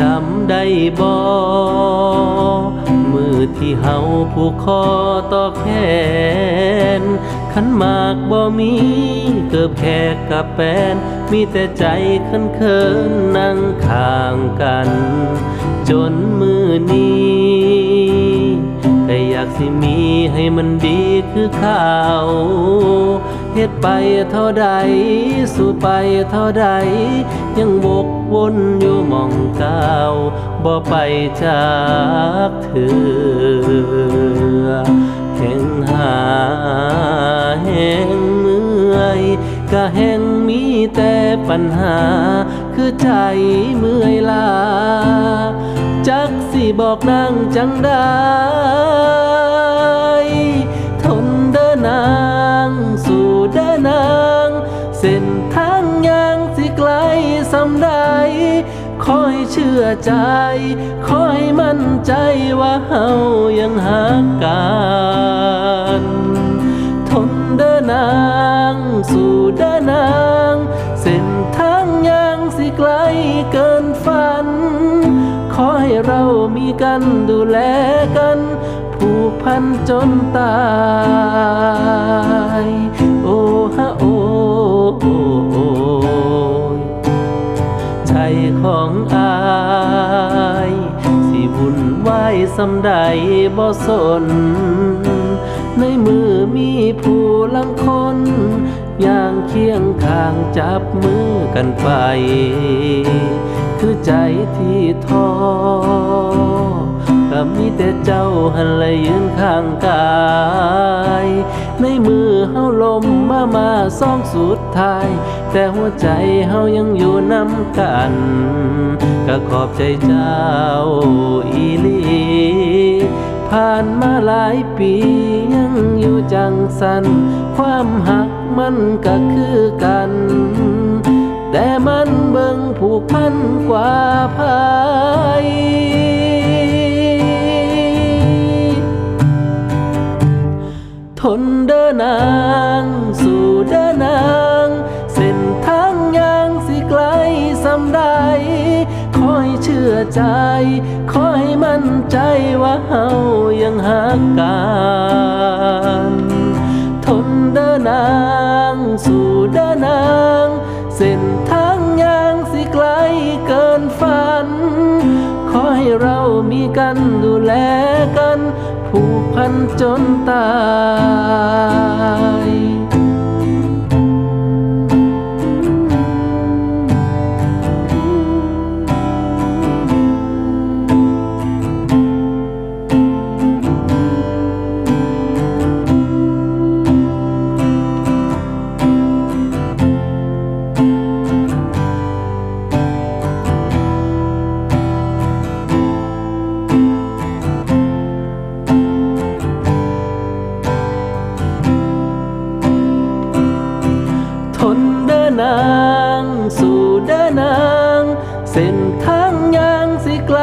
ดำได้บ่มือที่เฮาผูกคอต่อแขน ขันหมากบ่มีเกือบแขกกับแฟนมีแต่ใจเขินเขินนั่งข้างกัน จนมือนี้ก็อยากสิมีให้มันดีคือข่าว เฮ็ดไปเท่าใด สู้ไปเท่าใด ยังบกวนอยู่มองเก้าบ่ไปจากเธอแห่งหาแห่งเมื่อยก็แห่งมีแต่ปัญหา คือใจเมื่อยลา จักสิบอกนางจังได้ สำใดคอยเชื่อใจ คอยมั่นใจว่าเฮายังหากันทนเดินนาง สู่เดินนาง เส้นทางยังสิไกลเกินฝัน ขอให้เรามีกันดูแลกัน ผูกพันจนตาย สำใดบ่สน ในมือมีผู้ลังคนอย่างเคียงข้างจับมือกันไป คือใจที่ท้อก็มีแต่เจ้าหันเลยยืนข้างกาย ในมือเฮาลมมามาซ่องสุดท้าย แต่หัวใจเฮายังอยู่น้ำกัน ก็ขอบใจเจ้าอีลี ผ่านมาหลายปียังอยู่จังสัน ความหักมันก็คือกัน แต่มันเบิ่งผูกพันกว่าภายทนเดินนา ชื่อใจ คอยมั่นใจว่าเฮายังหากันทนเดินนาง สู่เดินนาง เส้นทางยังสิไกลเกินฝัน ขอให้เรามีกันดูแลกัน ผูกพันจนตาย นาง เส้นทางยังสิไกล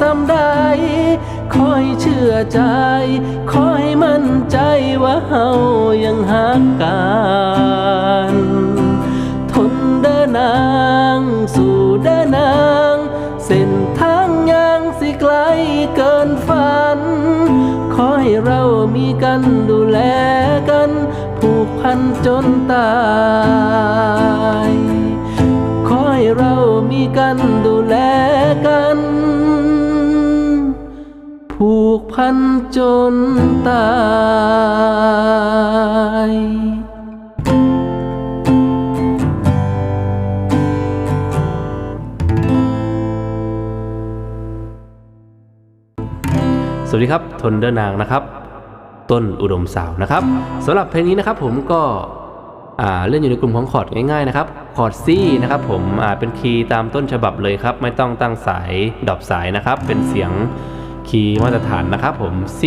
สำใดคอยเชื่อใจ คอยมั่นใจว่าเฮายังหากันทนเดินนาง สู่เดินนาง เส้นทางยังสิไกลเกินฝันขอให้เรามีกันดูแลกันผูกพันจนตาย เรามีกันดูแลกัน ผูกพันจนตายสวัสดีครับ ทนเดอร์นางนะครับ ต้นอุดมสาวนะครับสำหรับเพลงนี้นะครับผมก็ เล่นอยู่ในกลุ่มของคอร์ดง่ายๆนะครับคอร์ด C นะครับผมเป็นคีย์ตามต้นฉบับเลยครับ ไม่ต้องตั้งสายดรอปสายนะครับ เป็นเสียงคีย์มาตรฐานนะครับผม C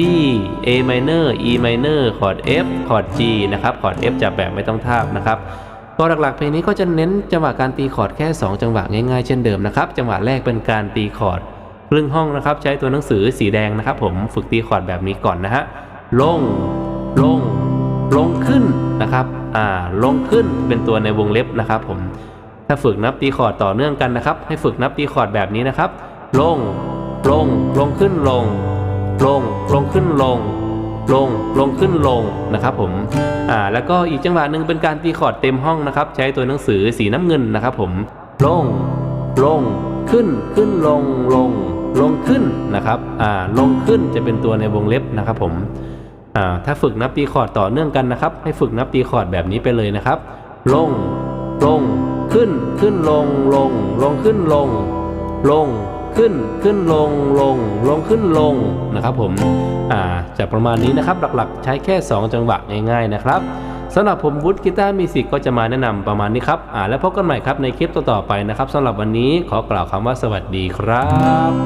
A minor E minor คอร์ด F คอร์ด G นะครับคอร์ด F จะแบบไม่ต้องทาบนะครับก็หลักๆเพลงนี้ก็จะเน้นจังหวะการตีคอร์ดแค่ 2 จังหวะง่ายๆเช่นเดิมนะครับจังหวะแรกเป็นการตีคอร์ดครึ่งห้องนะครับ ใช้ตัวหนังสือสีแดงนะครับ ผมฝึกตีคอร์ดแบบนี้ก่อนนะฮะลงลง ลงขึ้นนะครับอ่าลงขึ้นเป็นตัวในวงเล็บนะครับผมถ้าฝึกนับตีคอร์ดต่อเนื่องกันนะครับ ให้ฝึกนับตีคอร์ดแบบนี้นะครับ ลง ลง ลงขึ้นลง ลง ลงขึ้นลง ลง ลงขึ้นลงนะครับผมอ่าแล้วก็อีกจังหวะหนึ่งเป็นการตีคอร์ดเต็มห้องนะครับ ใช้ตัวหนังสือสีน้ำเงินนะครับผม ลง ลง ขึ้น ขึ้นลง ลง ลงขึ้นนะครับอ่าลงขึ้นจะเป็นตัวในวงเล็บนะครับผม อ่าถ้าฝึกนับตีคอร์ดต่อเนื่องกันนะครับ ให้ฝึกนับตีคอร์ดแบบนี้ไปเลยนะครับ ลง ลง ขึ้น ขึ้นลง ลง ลงขึ้นลง ลง ขึ้น ขึ้นลง ลง ลงขึ้นลงนะครับ ผม อ่าจะประมาณนี้นะครับ หลักๆ ใช้แค่ 2 จังหวะง่ายๆนะครับสำหรับผมวุฒิกีตาร์มิวสิกก็จะมาแนะนำประมาณนี้ครับ อ่า แล้วพบกันใหม่ครับในคลิปต่อๆไปนะครับสำหรับวันนี้ขอกล่าวคำว่าสวัสดีครับ